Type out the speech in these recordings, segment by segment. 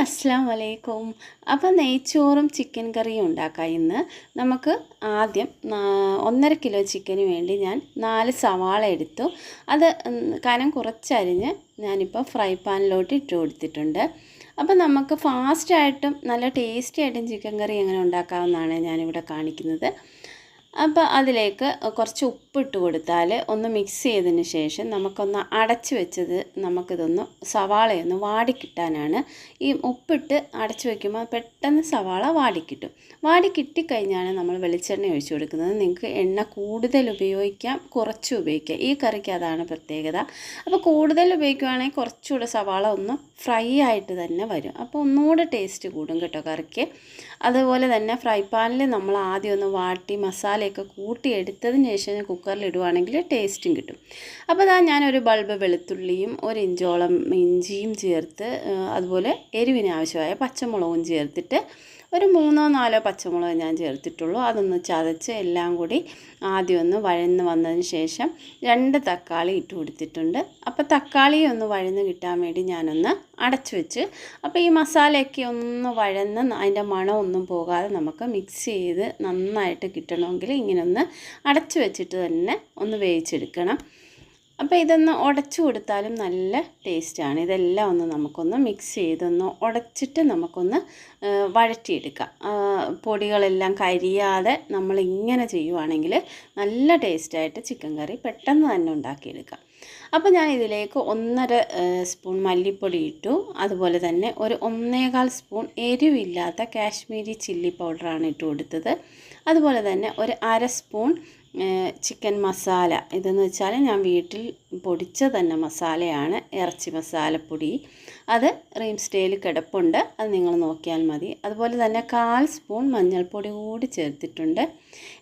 അസ്സാം വലൈക്കും അപ്പോൾ നെയ്ച്ചോറും ചിക്കൻ കറിയും ഉണ്ടാക്കാം. ഇന്ന് നമുക്ക് ആദ്യം ഒന്നര കിലോ ചിക്കന് വേണ്ടി ഞാൻ നാല് സവാള എടുത്തു. അത് കനം കുറച്ചരിഞ്ഞ് ഞാനിപ്പോൾ ഫ്രൈ പാനിലോട്ട് ഇട്ട് കൊടുത്തിട്ടുണ്ട്. അപ്പോൾ നമുക്ക് ഫാസ്റ്റായിട്ടും നല്ല ടേസ്റ്റി ആയിട്ടും ചിക്കൻ കറി എങ്ങനെ ഉണ്ടാക്കാമെന്നാണ് ഞാനിവിടെ കാണിക്കുന്നത്. അപ്പോൾ അതിലേക്ക് കുറച്ച് ഉപ്പിട്ട് കൊടുത്താൽ ഒന്ന് മിക്സ് ചെയ്തതിന് ശേഷം നമുക്കൊന്ന് അടച്ച് വെച്ചത് നമുക്കിതൊന്ന് സവാളയൊന്ന് വാടിക്കിട്ടാനാണ്. ഈ ഉപ്പിട്ട് അടച്ച് വെക്കുമ്പോൾ പെട്ടെന്ന് സവാള വാടിക്കിട്ടും. വാടിക്കിട്ടിക്കഴിഞ്ഞാണ് നമ്മൾ വെളിച്ചെണ്ണ ഒഴിച്ചു കൊടുക്കുന്നത്. നിങ്ങൾക്ക് എണ്ണ കൂടുതൽ ഉപയോഗിക്കാം കുറച്ച് ഉപയോഗിക്കാം. ഈ കറിക്ക് അതാണ് പ്രത്യേകത. അപ്പോൾ കൂടുതൽ ഉപയോഗിക്കുകയാണെങ്കിൽ കുറച്ചുകൂടെ സവാള ഒന്ന് ഫ്രൈ ആയിട്ട് തന്നെ വരും. അപ്പോൾ ഒന്നുകൂടെ ടേസ്റ്റ് കൂടും കേട്ടോ കറിക്ക്. അതുപോലെ തന്നെ ഫ്രൈ പാനിൽ നമ്മൾ ആദ്യം ഒന്ന് വാട്ടി മസാലയൊക്കെ കൂട്ടിയെടുത്തതിന് ശേഷം കുക്കറിൽ ഇടുവാണെങ്കിൽ ടേസ്റ്റും കിട്ടും. അപ്പോൾ അതാ ഞാനൊരു ബൾബ് വെളുത്തുള്ളിയും ഒരു ഇഞ്ചോളം ഇഞ്ചിയും ചേർത്ത് അതുപോലെ എരിവിന് ആവശ്യമായ പച്ചമുളകും ചേർത്തിട്ട് ഒരു മൂന്നോ നാലോ പച്ചമുളക് ഞാൻ ചേർത്തിട്ടുള്ളൂ. അതൊന്ന് ചതച്ച് എല്ലാം കൂടി ആദ്യം ഒന്ന് വഴന്ന് വന്നതിന് ശേഷം രണ്ട് തക്കാളി ഇട്ട് കൊടുത്തിട്ടുണ്ട്. അപ്പോൾ തക്കാളി ഒന്ന് വഴന്ന് കിട്ടാൻ വേണ്ടി ഞാനൊന്ന് അടച്ചു വെച്ച് അപ്പോൾ ഈ മസാലയൊക്കെ ഒന്ന് വഴന്ന് അതിന്റെ മണമൊന്നും പോകാതെ നമുക്ക് മിക്സ് ചെയ്ത് നന്നായിട്ട് കിട്ടണമെങ്കിൽ ഇങ്ങനെ ഒന്ന് അടച്ചു വെച്ചിട്ട് തന്നെ ഒന്ന് വേവിച്ചെടുക്കണം. അപ്പോൾ ഇതൊന്ന് ഉടച്ചു കൊടുത്താലും നല്ല ടേസ്റ്റാണ് ഇതെല്ലാം ഒന്ന് നമുക്കൊന്ന് മിക്സ് ചെയ്തൊന്ന് ഉടച്ചിട്ട് നമുക്കൊന്ന് വഴറ്റിയെടുക്കാം. പൊടികളെല്ലാം കരിയാതെ നമ്മളിങ്ങനെ ചെയ്യുവാണെങ്കിൽ നല്ല ടേസ്റ്റായിട്ട് ചിക്കൻ കറി പെട്ടെന്ന് തന്നെ ഉണ്ടാക്കിയെടുക്കാം. അപ്പോൾ ഞാൻ ഇതിലേക്ക് ഒന്നര സ്പൂൺ മല്ലിപ്പൊടി ഇട്ടു. അതുപോലെ തന്നെ ഒരു ഒന്നേകാൽ സ്പൂൺ എരിവില്ലാത്ത കാശ്മീരി ചില്ലി പൗഡറാണ് ഇട്ട് കൊടുത്തത്. അതുപോലെ തന്നെ ഒരു അര സ്പൂൺ ചിക്കൻ മസാല ഇതെന്ന് വെച്ചാൽ ഞാൻ വീട്ടിൽ പൊടിച്ച തന്നെ മസാലയാണ് ഇറച്ചി മസാലപ്പൊടി അത് റീം സ്റ്റേയിൽ കിടപ്പുണ്ട്. അത് നിങ്ങൾ നോക്കിയാൽ മതി. അതുപോലെ തന്നെ കാൽ സ്പൂൺ മഞ്ഞൾപ്പൊടി കൂടി ചേർത്തിട്ടുണ്ട്.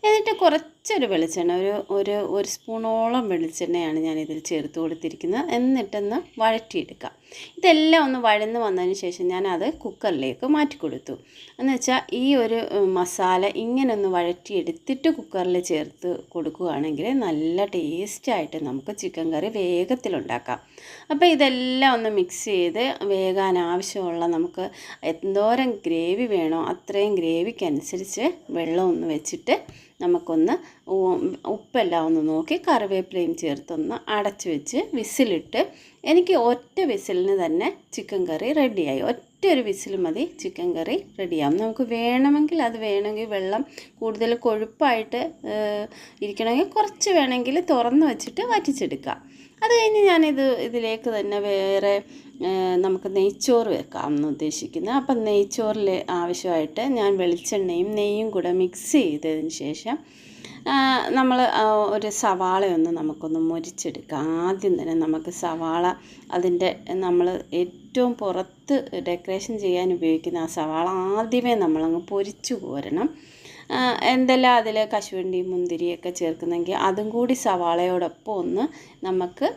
എന്നിട്ട് കുറച്ചൊരു വെളിച്ചെണ്ണ ഒരു ഒരു ഒരു സ്പൂണോളം വെളിച്ചെണ്ണയാണ് ഞാൻ ഇതിൽ ചേർത്ത് കൊടുത്തിരിക്കുന്നത്. എന്നിട്ടൊന്ന് വഴറ്റിയെടുക്കാം. ഇതെല്ലാം ഒന്ന് വഴന്ന് വന്നതിന് ശേഷം ഞാൻ അത് കുക്കറിലേക്ക് മാറ്റി കൊടുത്തു. എന്ന് വെച്ചാൽ ഈ ഒരു മസാല ഇങ്ങനെ ഒന്ന് വഴറ്റിയെടുത്തിട്ട് കുക്കറിൽ ചേർത്ത് കൊടുക്കുകയാണെങ്കിൽ നല്ല ടേസ്റ്റായിട്ട് നമുക്ക് ചിക്കൻ കറി വേഗത്തിലുണ്ടാക്കാം. അപ്പോൾ ഇതെല്ലാം ഒന്ന് മിക്സ് ചെയ്ത് വേകാൻ ആവശ്യമുള്ള നമുക്ക് എന്തോരം ഗ്രേവി വേണോ അത്രയും ഗ്രേവിക്കനുസരിച്ച് വെള്ളം ഒന്ന് വെച്ചിട്ട് നമുക്കൊന്ന് ഉപ്പെല്ലാം ഒന്ന് നോക്കി കറിവേപ്പിലയും ചേർത്തൊന്ന് അടച്ചു വെച്ച് വിസിലിട്ട് എനിക്ക് ഒറ്റ വിസിലിന് തന്നെ ചിക്കൻ കറി റെഡിയായി. ഒറ്റ ഒരു വിസിൽ മതി ചിക്കൻ കറി റെഡിയാവും. നമുക്ക് വേണമെങ്കിൽ അത് വേണമെങ്കിൽ വെള്ളം കൂടുതൽ കൊഴുപ്പായിട്ട് ഇരിക്കണമെങ്കിൽ കുറച്ച് വേണമെങ്കിൽ തുറന്ന് വെച്ചിട്ട് വറ്റിച്ചെടുക്കാം അത് കഴിഞ്ഞ് ഞാനിത് ഇതിലേക്ക് തന്നെ വേറെ നമുക്ക് നെയ്ച്ചോറ് വെക്കാമെന്ന് ഉദ്ദേശിക്കുന്നത് അപ്പം നെയ്ച്ചോറിൽ ആവശ്യമായിട്ട് ഞാൻ വെളിച്ചെണ്ണയും നെയ്യും കൂടെ മിക്സ് ചെയ്തതിന് ശേഷം നമ്മൾ ഒരു സവാളയൊന്ന് നമുക്കൊന്ന് മുരിച്ചെടുക്കാം. ആദ്യം തന്നെ നമുക്ക് സവാള അതിന്റെ നമ്മൾ ഏറ്റവും പുറത്ത് ഡെക്കറേഷൻ ചെയ്യാൻ ഉപയോഗിക്കുന്ന ആ സവാള ആദ്യമേ നമ്മളങ്ങ് പൊരിച്ചു കോരണം. എന്തെല്ലാം അതിൽ കശുവണ്ടി മുന്തിരിയൊക്കെ ചേർക്കുന്നെങ്കിൽ അതും കൂടി സവാളയോടൊപ്പം ഒന്ന് നമുക്ക്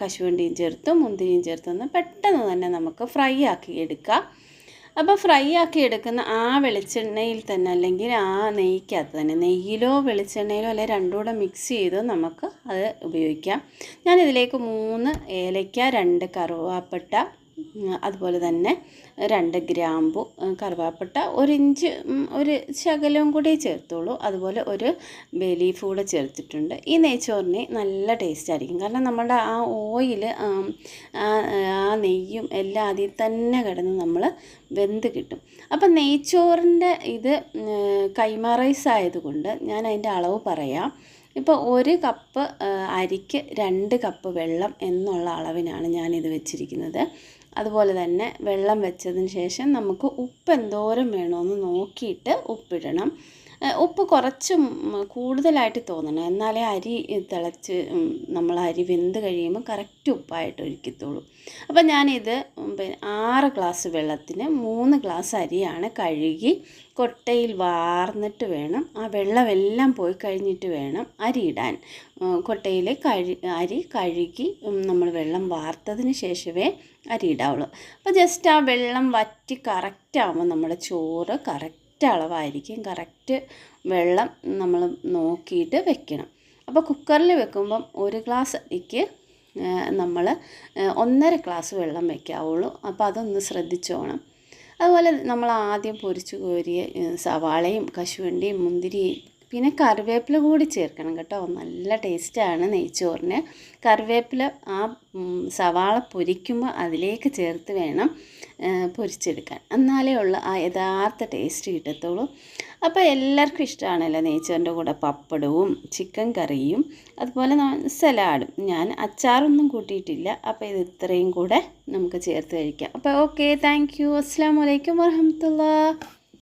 കശുവണ്ടിയും ചേർത്ത് മുന്തിരിയും ചേർത്തൊന്ന് പെട്ടെന്ന് തന്നെ നമുക്ക് ഫ്രൈ ആക്കി എടുക്കാം. അപ്പോൾ ഫ്രൈ ആക്കി എടുക്കുന്ന ആ വെളിച്ചെണ്ണയിൽ തന്നെ അല്ലെങ്കിൽ ആ നെയ്ക്കകത്ത് തന്നെ നെയ്യിലോ വെളിച്ചെണ്ണയിലോ അല്ലെങ്കിൽ രണ്ടും കൂടെ മിക്സ് ചെയ്ത് നമുക്ക് അത് ഉപയോഗിക്കാം. ഞാനിതിലേക്ക് മൂന്ന് ഏലയ്ക്ക രണ്ട് കറുവാപ്പട്ട അതുപോലെ തന്നെ രണ്ട് ഗ്രാമ്പു കറുവാപ്പട്ട ഒരു ഇഞ്ച് ഒരു ശകലവും കൂടി ചേർത്തോളൂ. അതുപോലെ ഒരു ബേ ലീഫ് കൂടെ ചേർത്തിട്ടുണ്ട്. ഈ നെയ്ച്ചോറിന് നല്ല ടേസ്റ്റ് ആയിരിക്കും. കാരണം നമ്മുടെ ആ ഓയിൽ ആ നെയ്യും എല്ലാം അതിൽ തന്നെ കിടന്ന് നമ്മൾ വെന്ത് കിട്ടും. അപ്പം നെയ്ച്ചോറിന്റെ ഇത് കൈമാറൈസ് കൈമ റൈസ് ആയതുകൊണ്ട് ഞാൻ അതിന്റെ അളവ് പറയാം. ഇപ്പോൾ ഒരു കപ്പ് അരിക്ക് രണ്ട് കപ്പ് വെള്ളം എന്നുള്ള അളവിനാണ് ഞാനിത് വെച്ചിരിക്കുന്നത്. അതുപോലെ തന്നെ വെള്ളം വെച്ചതിന് ശേഷം നമുക്ക് ഉപ്പ് എന്തോരം വേണമെന്ന് നോക്കിയിട്ട് ഉപ്പിടണം. ഉപ്പ് കുറച്ചും കൂടുതലായിട്ട് തോന്നണം. എന്നാലേ അരി തിളച്ച് നമ്മൾ അരി വെന്ത് കഴിയുമ്പോൾ കറക്റ്റ് ഉപ്പായിട്ട് ഒഴിക്കത്തുള്ളൂ. അപ്പം ഞാനിത് ആറ് ഗ്ലാസ് വെള്ളത്തിന് മൂന്ന് ഗ്ലാസ് അരിയാണ് കഴുകി കൊട്ടയിൽ വാർന്നിട്ട് വേണം. ആ വെള്ളമെല്ലാം പോയി കഴിഞ്ഞിട്ട് വേണം അരി ഇടാൻ. കൊട്ടയിൽ കഴി അരി കഴുകി നമ്മൾ വെള്ളം വാർത്തതിന് ശേഷമേ അരി ഇടാവുള്ളൂ. അപ്പോൾ ജസ്റ്റ് ആ വെള്ളം വറ്റി കറക്റ്റ് ആകുമ്പോൾ നമ്മുടെ ചോറ് കറക്റ്റ് അളവായിരിക്കും കറക്റ്റ് വെള്ളം നമ്മൾ നോക്കിയിട്ട് വെക്കണം. അപ്പോൾ കുക്കറിൽ വെക്കുമ്പം ഒരു ഗ്ലാസ് അരിക്ക് നമ്മൾ ഒന്നര ഗ്ലാസ് വെള്ളം വെക്കാവുള്ളൂ. അപ്പോൾ അതൊന്ന് ശ്രദ്ധിച്ചോണം. അതുപോലെ നമ്മൾ ആദ്യം പൊരിച്ചു കോരിയ സവാളയും കശുവണ്ടിയും മുന്തിരിയും പിന്നെ കറിവേപ്പില കൂടി ചേർക്കണം കേട്ടോ. നല്ല ടേസ്റ്റാണ് നെയ്ച്ചോറിന്. കറിവേപ്പില ആ സവാള പൊരിക്കുമ്പോൾ അതിലേക്ക് ചേർത്ത് വേണം പൊരിച്ചെടുക്കാൻ. എന്നാലേ ഉള്ള ആ യഥാർത്ഥ ടേസ്റ്റ് കിട്ടത്തുള്ളൂ. അപ്പോൾ എല്ലാവർക്കും ഇഷ്ടമാണല്ലോ നെയ്ച്ചോറിന്റെ കൂടെ പപ്പടവും ചിക്കൻ കറിയും അതുപോലെ സലാഡും. ഞാൻ അച്ചാറൊന്നും കൂട്ടിയിട്ടില്ല അപ്പോൾ ഇത് ഇത്രയും കൂടെ നമുക്ക് ചേർത്ത് കഴിക്കാം. അപ്പോൾ ഓക്കെ താങ്ക് യു അസ്സാം വലൈക്കും വർഹമത്തുള്ള